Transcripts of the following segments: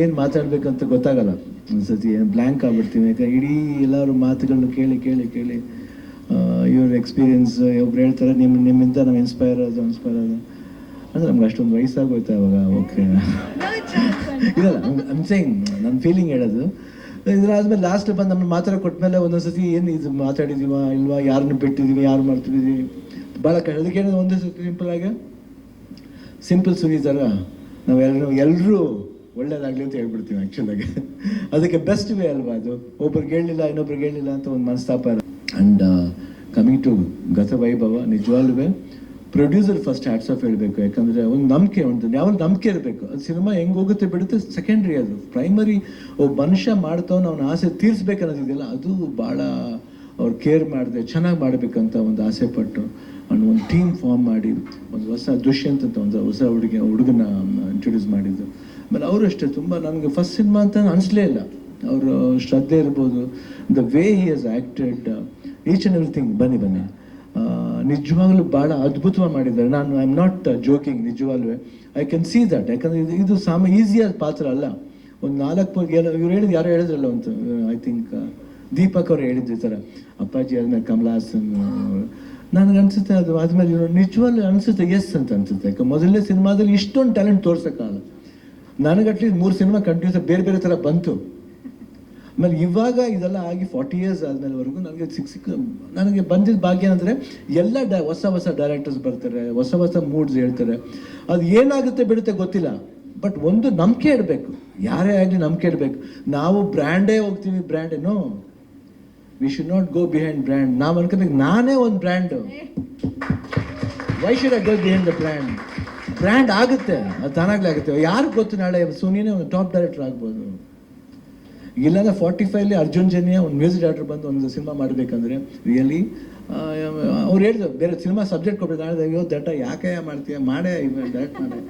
ಏನು ಮಾತಾಡ್ಬೇಕಂತ ಗೊತ್ತಾಗಲ್ಲ. ಒಂದ್ಸತಿ ಬ್ಲ್ಯಾಂಕ್ ಆಗ್ಬಿಡ್ತೀವಿ ಯಾಕಂದ್ರೆ ಇಡೀ ಎಲ್ಲರೂ ಮಾತುಗಳನ್ನ ಕೇಳಿ ಕೇಳಿ ಕೇಳಿ ಇವ್ರ ಎಕ್ಸ್ಪೀರಿಯನ್ಸ್ ಒಬ್ರು ಹೇಳ್ತಾರೆ ನಿಮ್ಮ ನಿಮ್ಮಿಂದ ನಾವು ಇನ್ಸ್ಪೈರ್ ಆದ ಇನ್ಸ್ಪೈರ್ ಆದ. ಅಂದ್ರೆ ನಮ್ಗೆ ಅಷ್ಟೊಂದು ವಯಸ್ಸಾಗೋಯ್ತು ಅವಾಗ ಓಕೆ. ಇಲ್ಲ ಐಮ್ ಸೇಯಿಂಗ್ ನನ್ನ ಫೀಲಿಂಗ್ ಹೇಳೋದು. ಇದಾದ್ಮೇಲೆ ಲಾಸ್ಟ್ ಬಂದು ನಮ್ಮನ್ನ ಮಾತಾಡ ಕೊಟ್ಮೇಲೆ ಒಂದೊಂದ್ಸತಿ ಏನು ಇದು ಮಾತಾಡಿದೀವ, ಇಲ್ವಾ ಯಾರನ್ನ ಬಿಟ್ಟಿದ್ದೀವಿ ಯಾರು ಮಾಡ್ತಿದ್ದೀವಿ ಭಾಳ ಕಷ್ಟ ಅದಕ್ಕೆ ಒಂದೇ ಸತಿ ಸಿಂಪಲ್ ಆಗಿ. ಸಿಂಪಲ್ ಸುನೀತಾರ ನಾವು ಎಲ್ಲರೂ ಎಲ್ಲರೂ ಒಳ್ಳೇದಾಗಲಿ ಅಂತ ಹೇಳ್ಬಿಡ್ತೀವಿ ಆ್ಯಕ್ಚುಲಾಗಿ ಅದಕ್ಕೆ ಬೆಸ್ಟ್ ವೇ ಅಲ್ವಾ ಅದು? ಒಬ್ರಿಗೆ ಹೇಳಿಲ್ಲ ಇನ್ನೊಬ್ರಿಗೆ ಹೇಳಿಲ್ಲ ಅಂತ ಒಂದು ಮನಸ್ತಾಪ ಆ್ಯಂಡ್ ಕಮಿಂಗ್ ಟು ಗತ ವೈಭವ ನಿಜವಾಗ್ಲೂ ಪ್ರೊಡ್ಯೂಸರ್ ಫಸ್ಟ್ ಹ್ಯಾಟ್ಸ್ ಆಫ್ ಹೇಳಬೇಕು. ಯಾಕಂದರೆ ಒಂದು ನಂಬಿಕೆ ಉಂಟು. ಯಾವ ನಂಬಿಕೆ ಇರಬೇಕು? ಅದು ಸಿನಿಮಾ ಹೆಂಗೆ ಹೋಗುತ್ತೆ ಬಿಡುತ್ತೆ? ಸೆಕೆಂಡ್ರಿ ಅದು. ಪ್ರೈಮರಿ ಒಬ್ಬ ಮನುಷ್ಯ ಮಾಡ್ತಾವನು ಅವನ ಆಸೆ ತೀರಿಸ್ಬೇಕನ್ನೋದಿದೆಯಲ್ಲ, ಅದು ಭಾಳ ಅವ್ರು ಕೇರ್ ಮಾಡಿದೆ, ಚೆನ್ನಾಗಿ ಮಾಡಬೇಕಂತ ಒಂದು ಆಸೆ ಪಟ್ಟು ಅವ್ನು ಒಂದು ಟೀಮ್ ಫಾರ್ಮ್ ಮಾಡಿ, ಒಂದು ಹೊಸ ದುಷ್ಯಂತ ಅಂತ ಒಂದು ಹೊಸ ಹುಡುಗಿ, ಹುಡುಗನ ಇಂಟ್ರೊಡ್ಯೂಸ್ ಮಾಡಿದ್ದು. ಆಮೇಲೆ ಅವರು ಅಷ್ಟೇ, ತುಂಬ ನನಗೆ ಫಸ್ಟ್ ಸಿನಿಮಾ ಅಂತ ಅನಿಸ್ಲೇ ಇಲ್ಲ. ಅವರು ಶ್ರದ್ಧೆ ಇರ್ಬೋದು. ದ ವೇ ಹಿ ಹಸ್ ಆ್ಯಕ್ಟೆಡ್ ಈಚ್ ಆ್ಯಂಡ್ ಎವ್ರಿಥಿಂಗ್ ಬನ್ನಿ ಬನ್ನಿ. ನಿಜವಾಗ್ಲೂ ಭಾಳ ಅದ್ಭುತವಾಗಿ ಮಾಡಿದ್ದಾರೆ. ನಾನು ಐ ಆಮ್ ನಾಟ್ ಜೋಕಿಂಗ್ ನಿಜವಾಗ್ಲೂ. ಐ ಕ್ಯಾನ್ ಸಿ ದಟ್ ಯಾಕಂದರೆ ಇದು ಇದು ಸಾಮ ಈಸಿಯಾದ ಪಾತ್ರ ಅಲ್ಲ. ಒಂದು ನಾಲ್ಕು ಇವ್ರು ಹೇಳಿದ್ರು ಯಾರೋ ಹೇಳಿದ್ರಲ್ಲ ಅಂತ ಐ ಥಿಂಕ್ ದೀಪಕ್ ಅವ್ರು ಹೇಳಿದ್ರು ಈ ಥರ ಅಪ್ಪಾಜಿ ಆದ್ಮೇಲೆ ಕಮಲ ಹಾಸನ್ ನನಗೆ ಅನಿಸುತ್ತೆ ಅದು ಆದ್ಮೇಲೆ ನಿಜವಾಗ್ಲೂ ಅನಿಸುತ್ತೆ ಎಸ್ ಅಂತ ಅನಿಸುತ್ತೆ. ಯಾಕೆ ಮೊದಲನೇ ಸಿನಿಮಾದಲ್ಲಿ ಇಷ್ಟೊಂದು ಟ್ಯಾಲೆಂಟ್ ತೋರ್ಸೋಕ್ಕಾಗಲ್ಲ. ನನಗೆ ಅಟ್ಲೀಸ್ಟ್ ಮೂರು ಸಿನಿಮಾ ಕಂಟಿನ್ಯೂಸ್ ಬೇರೆ ಬೇರೆ ಥರ ಬಂತು. ಆಮೇಲೆ ಇವಾಗ ಇದೆಲ್ಲ ಆಗಿ ಫಾರ್ಟಿ ಇಯರ್ಸ್ ಆದಮೇಲೆವರೆಗೂ ನನಗೆ ಸಿಕ್ ಸಿಕ್ ನನಗೆ ಬಂದಿದ್ದ ಭಾಗ್ಯ ಅಂದರೆ ಎಲ್ಲ ಡ ಹೊಸ ಹೊಸ ಡೈರೆಕ್ಟರ್ಸ್ ಬರ್ತಾರೆ, ಹೊಸ ಹೊಸ ಮೂಡ್ಸ್ ಹೇಳ್ತಾರೆ. ಅದು ಏನಾಗುತ್ತೆ ಬಿಡುತ್ತೆ ಗೊತ್ತಿಲ್ಲ ಬಟ್ ಒಂದು ನಂಬಿಕೆ ಇಡಬೇಕು ಯಾರೇ ಆಗಲಿ ನಂಬಿಕೆ ಇಡಬೇಕು ನಾವು ಬ್ರ್ಯಾಂಡೇ ಹೋಗ್ತೀವಿ brand no we should not go behind brand ನಾವು ಅನ್ಕೋಬೇಕು ನಾನೇ ಒಂದು brand why should I go behind the brand brand ಆಗುತ್ತೆ, ಅದು ತಾನಾಗ್ಲೇ ಆಗುತ್ತೆ. ಯಾರು ಗೊತ್ತು ನಾಳೆ ಸುನೀನೇ ಒಂದು ಟಾಪ್ ಡೈರೆಕ್ಟರ್ ಆಗ್ಬೋದು? ಇಲ್ಲಾಂದ್ರೆ ಫಾರ್ಟಿ ಫೈವ್ಲಿ ಅರ್ಜುನ್ ಜನ್ಯ ಒಂದು ಮ್ಯೂಸಿಕ್ ಡೈರೆಕ್ಟರ್ ಬಂದು ಒಂದು ಸಿನಿಮಾ ಮಾಡಬೇಕಂದ್ರೆ ರಿಯಲಿ ಅವ್ರು ಹೇಳಿದ್ರು, ಬೇರೆ ಸಿನಿಮಾ ಸಬ್ಜೆಕ್ಟ್ ಕೊಟ್ಟರೆ ನಾಳೆ ಅಯ್ಯೋ, ದಟ್ಟ ಯಾಕೆ ಮಾಡ್ತೀಯ? ಮಾಡೇ ಡೈರೆಕ್ಟ್ ಮಾಡೆ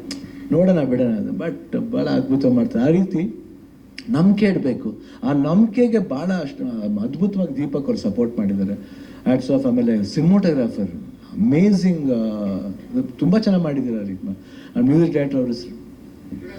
ನೋಡೋಣ, ಬಿಡೋಣ ಅದು ಬಟ್ ಭಾಳ ಅದ್ಭುತ ಮಾಡ್ತಾರೆ. ಆ ರೀತಿ ನಂಬಿಕೆ ಇಡಬೇಕು. ಆ ನಂಬಿಕೆಗೆ ಭಾಳ ಅಷ್ಟು, ಅದ್ಭುತವಾಗಿ ದೀಪಕ್ ಅವ್ರು ಸಪೋರ್ಟ್ ಮಾಡಿದ್ದಾರೆ. ಆ್ಯಡ್ಸ್ ಆಫ್ ಆಮೇಲೆ ಸಿನಿಮೋಟೋಗ್ರಾಫರ್ ಅಮೇಝಿಂಗ್ ತುಂಬ ಚೆನ್ನಾಗಿ ಮಾಡಿದ್ದೀರ ರೀ ಮ್ಯೂಸಿಕ್ ಡೈರೆಕ್ಟರ್ ಅವರು ಹೆಸರು.